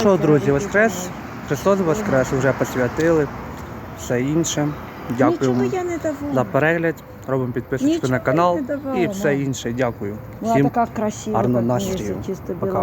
Що, друзі, Воскрес? Христос Воскрес, вже посвятили, все інше. Дякуємо Нічого я не давала. за перегляд. Робимо підписочку Нічого на канал я не давала, і все інше. Дякую. Всім така красива, гарного як настрію. чисто Пока. біла.